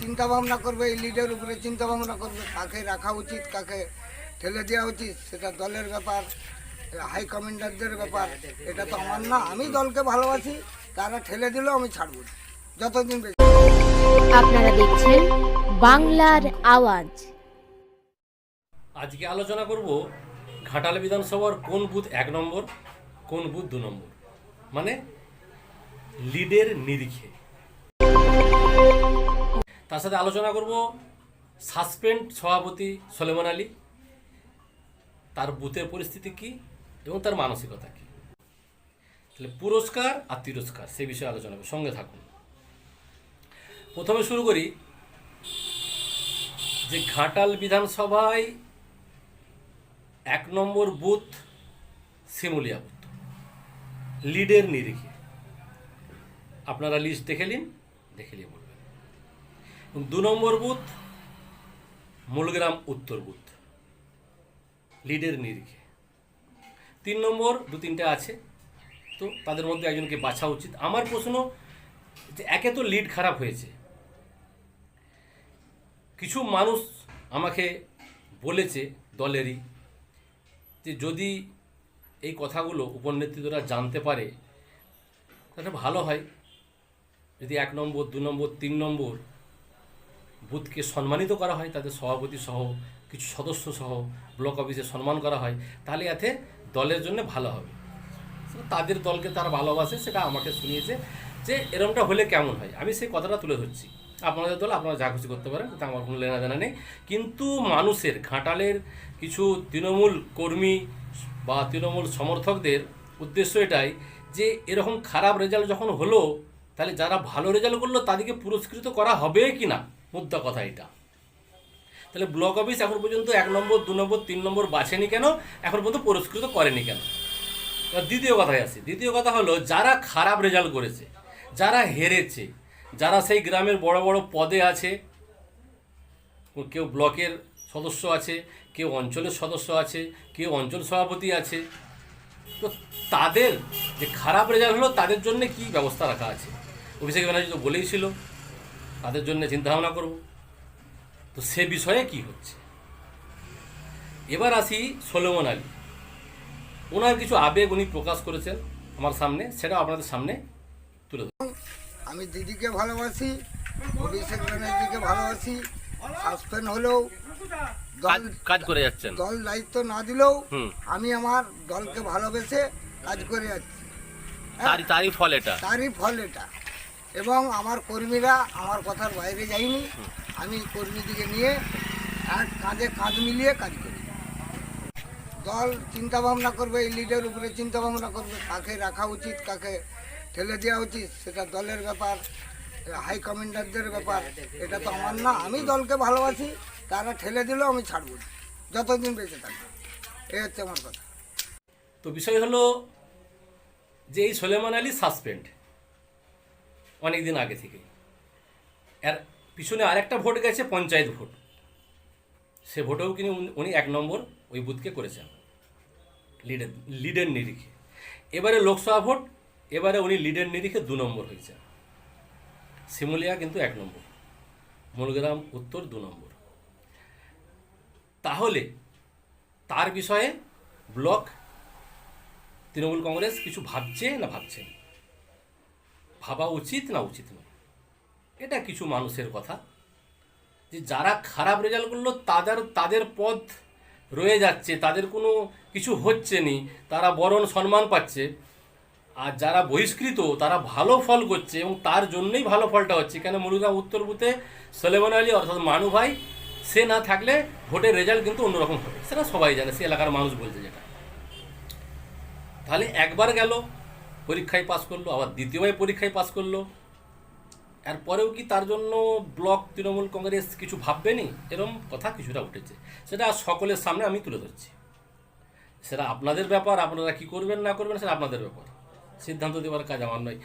চিন্তা ভাবনা করবে এই লিডের উপরে চিন্তা ভাবনা করবে কাকে রাখা উচিত কাকে ঠেলে দেওয়া উচিত সেটা দলের ব্যাপার হাই কমান্ডারদের ব্যাপার এটা তো আমার না আমি দলকে ভালোবাসি তারা ঠেলে দিলেও আমি ছাড়ব না। যতদিন আপনারা দেখছেন বাংলার আওয়াজ। আজকে আলোচনা করব ঘাটাল বিধানসভার কোন বুথ এক নম্বর কোন বুথ দু নম্বর। মানে লিডের নিরিখে। তার সাথে আলোচনা করব সাসপেন্ড সভাপতি সলেমান আলী। তার বুথের পরিস্থিতি কি এবং তার মানসিকতা কি? তাহলে পুরস্কার আর তিরস্কার সে বিষয়ে আলোচনা করব। সঙ্গে থাকুন। প্রথমে শুরু করি যে ঘাটাল বিধানসভায় এক নম্বর বুথ শিমুলিয়া বুথ। লিডের নিরিখে। আপনারা লিস্ট দেখে নিন, দেখে নিয়ে দু নম্বর বুথ, মূলগ্রাম উত্তর বুথ, লিডের নিরিখে। তিন নম্বর দু তিনটে আছে, তো তাদের মধ্যে একজনকে বাছা উচিত। আমার প্রশ্ন, যে একে তো লিড খারাপ হয়েছে। কিছু মানুষ আমাকে বলেছে দলেরই, যে যদি এই কথাগুলো উপনেতৃত্বরা জানতে পারে, তাহলে ভালো হয়। যদি এক নম্বর, দু নম্বর, তিন নম্বর বুথকে সম্মানিত করা হয়, তাদের সভাপতি সহ কিছু সদস্য সহ ব্লক অফিসে সম্মান করা হয়, তাহলে এতে দলের জন্য ভালো হবে। তাদের দলকে তারা ভালোবাসে, সেটা আমাকে শুনিয়েছে যে এরকমটা হলে কেমন হয়। আমি সেই কথাটা তুলে ধরছি। আপনাদের দল, আপনারা যা খুশি করতে পারেন, তাতে আমার কোনো লেনা দেনা নেই। কিন্তু মানুষের, ঘাটালের কিছু তৃণমূল কর্মী বা তৃণমূল সমর্থকদের উদ্দেশ্য এটাই যে এরকম খারাপ রেজাল্ট যখন হলো, তাহলে যারা ভালো রেজাল্ট করল, তাদেরকে পুরস্কৃত করা হবে কি না? মুদ্রা কথা এটা। তাহলে ব্লক অফিস এখন পর্যন্ত এক নম্বর, দু নম্বর, তিন নম্বর বাছেনি কেন? এখন পর্যন্ত পুরস্কৃত করেনি কেন? এবার দ্বিতীয় কথায় আসি। দ্বিতীয় কথা হলো, যারা খারাপ রেজাল্ট করেছে, যারা হেরেছে, যারা সেই গ্রামের বড় বড় পদে আছে, কেউ ব্লকের সদস্য আছে, কেউ অঞ্চলের সদস্য আছে, কেউ অঞ্চল সভাপতি আছে, তো তাদের যে খারাপ রেজাল্ট হলো, তাদের জন্য কি ব্যবস্থা রাখা আছে? অভিষেক ব্যানার্জি তো বলেই ছিল তাদের জন্য চিন্তাভাবনা করব। তো সে বিষয়ে কি হচ্ছে? এবার আসি সোলেমন আলী। ওনার কিছু আবেগ উনি প্রকাশ করেছেন আমার সামনে সেটা আপনাদের সামনে তুলে আমি দিদিকে ভালোবাসি অভিষেক ব্যানার্জিকে ভালোবাসি সাসপেন্ড হলেও দল কাজ করে যাচ্ছেন। দল দায়িত্ব না দিলেও আমি আমার দলকে ভালোবেসে কাজ করে যাচ্ছি। তারই ফল এটা। তারই ফল এটা। এবং আমার কর্মীরা, আমার কথার বাইরে যায়নি। আমি কর্মীদিকে নিয়ে কাঁধে কাঁধ মিলিয়ে কাজ করি। দল চিন্তা ভাবনা করবে, এই লিডের উপরে চিন্তা ভাবনা করবে, কাকে রাখা উচিত, কাকে ঠেলে দেওয়া উচিত, সেটা দলের ব্যাপার হাই কমান্ডারদের ব্যাপার, এটা তো আমার না। আমি দলকে ভালোবাসি, তারা ঠেলে দিলেও আমি ছাড়বো না। যতদিন বেঁচে থাকব। এই হচ্ছে আমার কথা। তো বিষয় হলো যে এই সোলেমান আলী সাসপেন্ড অনেক দিন আগে থেকে এর পিছনে আরেকটা ভোট গেছে, পঞ্চায়েত ভোট। সে ভোটেও কিন্তু উনি- এক নম্বর ওই বুথকে করেছেন। লিডের লিডের নিরিখে। এবারে লোকসভা ভোট, এবারে উনি লিডের নিরিখে দু নম্বর হয়েছেন। শিমুলিয়া কিন্তু এক নম্বর মূলগ্রাম উত্তর দু নম্বর। তাহলে তার বিষয়ে ব্লক তৃণমূল কংগ্রেস কিছু ভাবছে না ভাবছে? না? ভাবা উচিত না উচিত নয়। এটা কিছু মানুষের কথা। যে যারা খারাপ রেজাল্ট করল, তাদের তাদের পথ রয়ে যাচ্ছে, তাদের কোনো কিছু হচ্ছে নি, তারা বরণ সম্মান পাচ্ছে। আর যারা বহিষ্কৃত, তারা ভালো ফল করছে এবং তার জন্যই ভালো ফলটা হচ্ছে। কেন মুরুগাম উত্তর বুথে সলেমান আলী অর্থাৎ মানু ভাই, সে না থাকলে ভোটের রেজাল্ট কিন্তু অন্যরকম হবে। সেটা সবাই জানে, সে এলাকার মানুষ বলছে যেটা। তাহলে একবার গেল পরীক্ষায় পাস করল, আবার দ্বিতীয়বার পরীক্ষায় পাস করল। এরপরেও কি তার জন্য ব্লক তৃণমূল কংগ্রেস কিছু ভাববেনি? এরম কথা কিছুটা উঠেছে। সেটা সকলের সামনে আমি তুলে ধরছি। সেটা আপনাদের ব্যাপার, আপনারা কি করবেন, না করবেন, সেটা আপনাদের ব্যাপার। সিদ্ধান্ত দেওয়ার কাজ আমার নয়।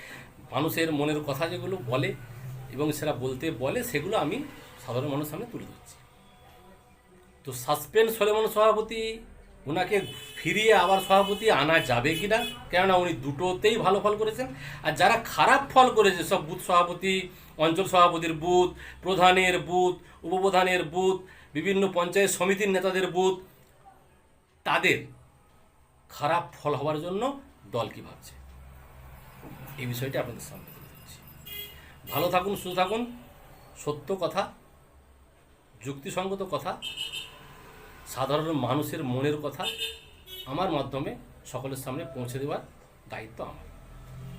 মানুষের মনের কথা যেগুলো বলে এবং সেটা বলতে বলে, সেগুলো আমি সাধারণ মানুষের সামনে তুলে ধরছি। তো সাসপেন্ড সলেমন সভাপতি ওনাকে ফিরিয়ে আবার সভাপতি আনা যাবে কি না কেননা উনি দুটোতেই ভালো ফল করেছেন। আর যারা খারাপ ফল করেছে, সব বুথ সভাপতি, অঞ্চল সভাপতির বুথ, প্রধানের বুথ, উপপ্রধানের বুথ, বিভিন্ন পঞ্চায়েত সমিতির নেতাদের বুথ, তাদের খারাপ ফল হওয়ার জন্য দল কী ভাবছে? এই বিষয়টি আপনাদের সামনে তুলে ধরছি। ভালো থাকুন, সুস্থ থাকুন। সত্য কথা, যুক্তিসঙ্গত কথা সাধারণ মানুষের মনের কথা আমার মাধ্যমে সকলের সামনে পৌঁছে দেওয়ার দায়িত্ব আমার।